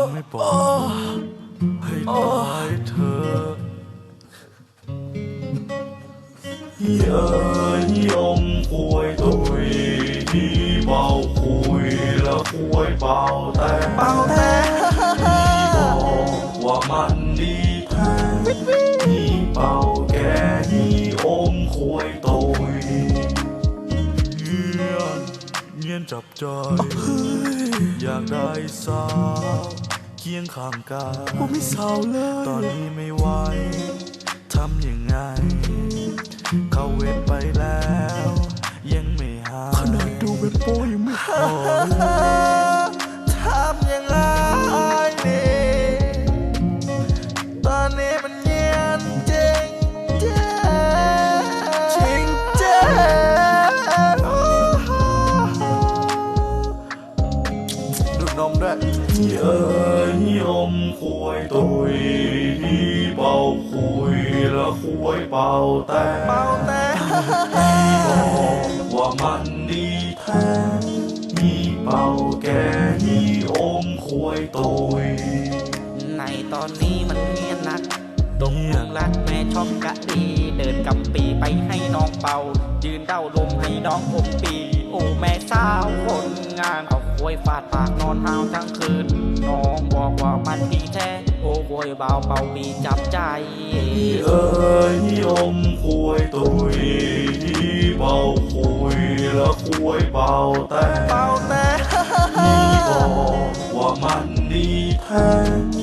ำไมถามไม่บอกให้ตายเธอะ Nhớ nhung cuối tuổi đi bao cuối là cuối bao tay bao tay đi bỏ qua mặn đi than đi bao kẻ đi ôm cuối tôi เงียนเงียนจับใจ อยากได้สาวเคียงข้างกายผมไม่สาวเลตอนยนี้ไม่ไหวทำยังไง ดูดนมด้วย Nhớ nhung cuối tuổi đi bao cuối là cuối bao tay เมาแต่ bỏ qua mặn đi than đi bao kẻ đi ôm cuối tôi ในตอนนี้มันเงียบนักตกลุงรักแม่ชอบกะดี เดินกำปีไปให้น้องเป่า ยืนเด้าลมให้น้องอมปี โอ้แม่สาวคนงานเอา ควยฟาดปากนอนห้าวทั้งคืน น้องบอกว่ามันดีแท้ โอ้ควยเบาเป่าปีจับใจ ơi nhung cuối tuổi đi bao cuối là cuối bao tay เมาแต่ đi bỏ qua mặn đi than đi bao kẻ đi ôm cuối tôi